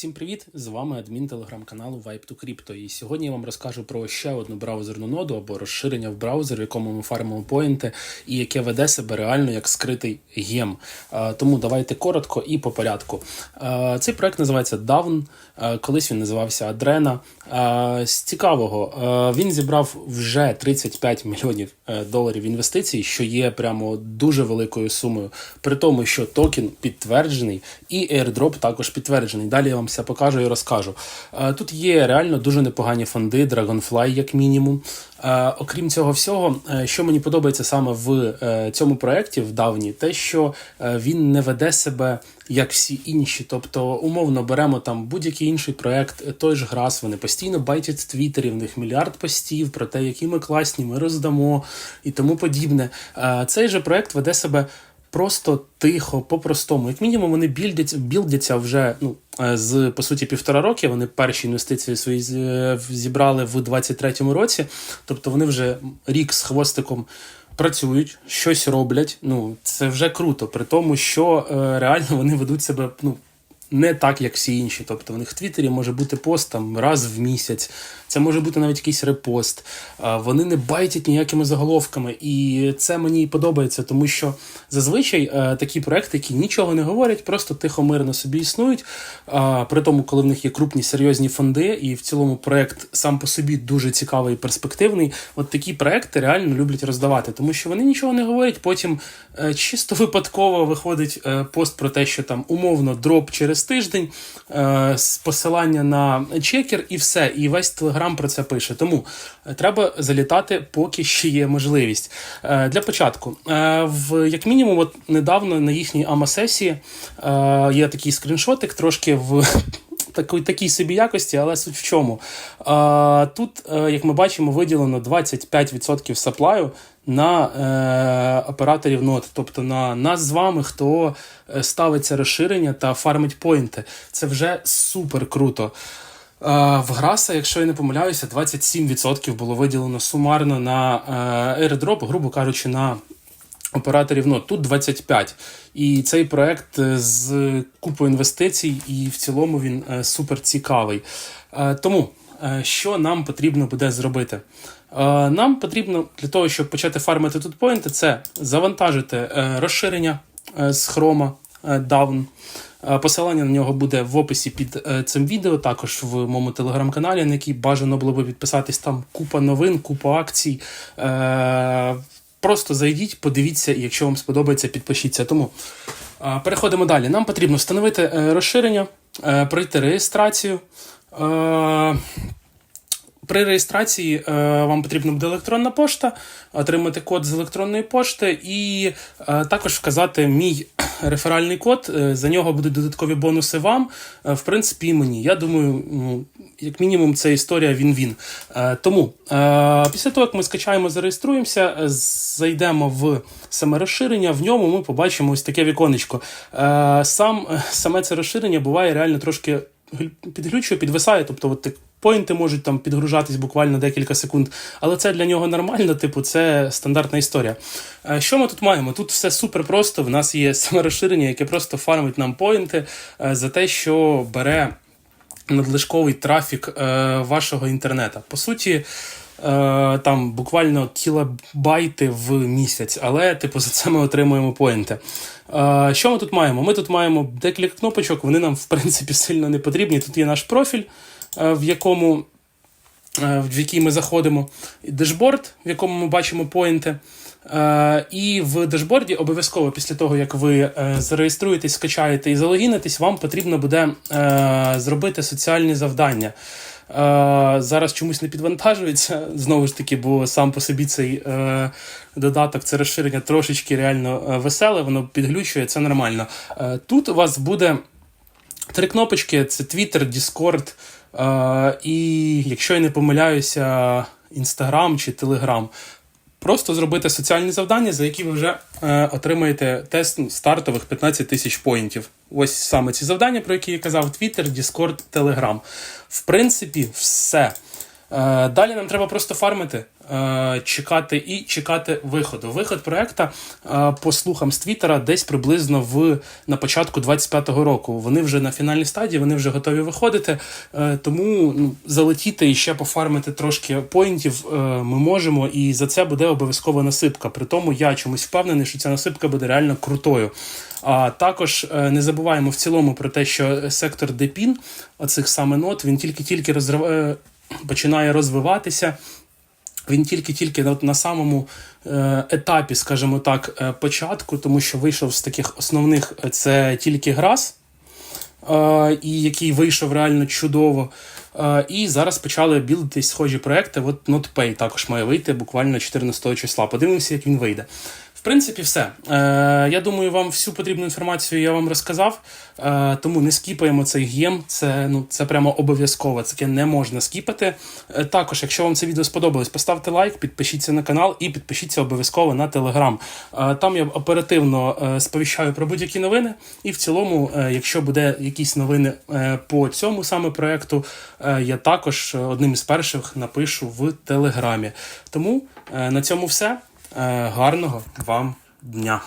Всім привіт! З вами адмін телеграм-каналу Vibe to Crypto. І сьогодні я вам розкажу про ще одну браузерну ноду або розширення в браузер, в якому ми фармимо поінти, і яке веде себе реально як скритий гем. Тому давайте коротко і по порядку. Цей проект називається Down. Колись він називався Adrena. Е, З цікавого е, він зібрав вже 35 мільйонів е, доларів інвестицій, що є прямо дуже великою сумою. При тому, що токен підтверджений і airdrop також підтверджений. Далі я вам все покажу і розкажу. Тут є реально дуже непогані фонди, Dragonfly, як мінімум. Е, Окрім цього всього, е, що мені подобається саме в е, цьому проєкті, в давній, те, що він не веде себе як всі інші. Тобто, умовно беремо там будь-який інший проект, е, той ж Грас, вони постійно байтять в Твіттері, в них мільярд постів про те, які ми класні, ми роздамо і тому подібне. Цей же проект веде себе. Просто тихо, по-простому. Як мінімум, вони білдяться, білдяться вже ну, е, з по суті півтора роки. Вони перші інвестиції свої е, зібрали в 23-му році. Тобто вони вже рік з хвостиком працюють, щось роблять. Ну це вже круто, при тому, що е, реально вони ведуть себе ну. Не так, як всі інші. Тобто в них в Твіттері може бути пост там раз в місяць, це може бути навіть якийсь репост. Вони не байтять ніякими заголовками. І це мені подобається, тому що зазвичай е, такі проекти, які нічого не говорять, просто тихо мирно собі існують. При тому, коли в них є крупні серйозні фонди, і в цілому проект сам по собі дуже цікавий і перспективний. От такі проекти реально люблять роздавати, тому що вони нічого не говорять. Потім е, чисто випадково виходить е, пост про те, що там умовно дроп через тиждень, е, посилання на чекер, і все. І весь телеграм про це пише. Тому е, треба залітати, поки ще є можливість. Е, Для початку, в як мінімум, от недавно на їхній АМА-сесії є такий скріншотик, трошки в. Такої такій собі якості, але суть в чому. А, тут, як ми бачимо, виділено 25% саплаю на е, операторів нод, тобто на нас з вами, хто е, ставиться розширення та фармить поінти. Це вже супер круто. Е, В Граса, якщо я не помиляюся, 27% було виділено сумарно на е, airdrop, грубо кажучи, на операторів нод. Тут 25. І цей проект е, з купою інвестицій, і в цілому він е, супер цікавий. Е, Тому е, що нам потрібно буде зробити? Е, Нам потрібно для того, щоб почати фармити тут поінти, це завантажити е, розширення е, з хрома е, Down. Е, Посилання на нього буде в описі під е, цим відео, також в моєму телеграм-каналі, на який бажано було би підписатись. Там купа новин, купа акцій. Е, Просто зайдіть, подивіться, і якщо вам сподобається, підпишіться. Тому е, переходимо далі. Нам потрібно встановити е, розширення, е, пройти реєстрацію. Е, при реєстрації е, вам потрібна буде електронна пошта, отримати код з електронної пошти і е, також вказати мій реферальний код. За нього будуть додаткові бонуси вам, в принципі, і мені. Я думаю, ну, як мінімум, це історія він-він. Тому після того, як ми скачаємо, зареєструємося, зайдемо в саме розширення, в ньому ми побачимо ось таке віконечко. Сам, саме це розширення буває реально трошки підглючує, підвисає, тобто от Поінти можуть там підгружатись буквально декілька секунд, але це для нього нормально, типу, це стандартна історія. Е, Що ми тут маємо? Тут все супер просто. В нас є саме розширення, яке просто фармить нам поінти е, за те, що бере надлишковий трафік е, вашого інтернета. По суті, там буквально кілобайти в місяць, але типу за це ми отримуємо поінти. Е, що ми тут маємо? Ми тут маємо декілька кнопочок, вони нам в принципі сильно не потрібні. Тут є наш профіль, е, в якому е, в який ми заходимо, дешборд, в якому ми бачимо поінти. Е, І в дешборді обов'язково після того, як ви е, зареєструєтесь, скачаєте і залогінитесь, вам потрібно буде е, зробити соціальні завдання. Зараз чомусь не підвантажується знову ж таки, бо сам по собі цей е, додаток, це розширення трошечки реально е, веселе, воно підглючує, це нормально. Е, Тут у вас буде Три кнопочки: це Twitter, Discord і, якщо я не помиляюся, Instagram чи Telegram. Просто зробити соціальні завдання, за які ви вже е, отримаєте тест ну, стартових 15 тисяч поінтів. Ось саме ці завдання, про які я казав: Twitter, Discord, Telegram. В принципі, все. Е, Далі нам треба просто фармити, е, чекати і чекати виходу. Виход проекта, е, по слухам з Твіттера, десь приблизно в на початку 25-го року. Вони вже на фінальній стадії, вони вже готові виходити. Тому ну, залетіти і ще пофармити трошки поінтів ми можемо, і за це буде обов'язково насипка. При тому я чомусь впевнений, що ця насипка буде реально крутою. А також не забуваємо в цілому про те, що сектор Депін, оцих саме нот, він тільки-тільки розрив... починає розвиватися. Він тільки-тільки на самому е, етапі, скажімо так, е, початку, тому що вийшов з таких основних е, це тільки Грас, і який вийшов реально чудово. Е, і зараз почали білдитись схожі проекти. От NotPay також має вийти буквально 14 числа. Подивимося, як він вийде. В принципі, все. Е, я думаю, вам всю потрібну інформацію я вам розказав. Е, тому не скіпаємо цей гєм. Це, ну, це прямо обов'язково. Це не можна скіпати. Також, якщо вам це відео сподобалось, поставте лайк, підпишіться на канал і підпишіться обов'язково на телеграм. Там я оперативно сповіщаю про будь-які новини. І в цілому, якщо буде якісь новини по цьому саме проекту, я також е, одним із перших напишу в телеграмі. Тому е, на цьому все. Е, Гарного вам дня!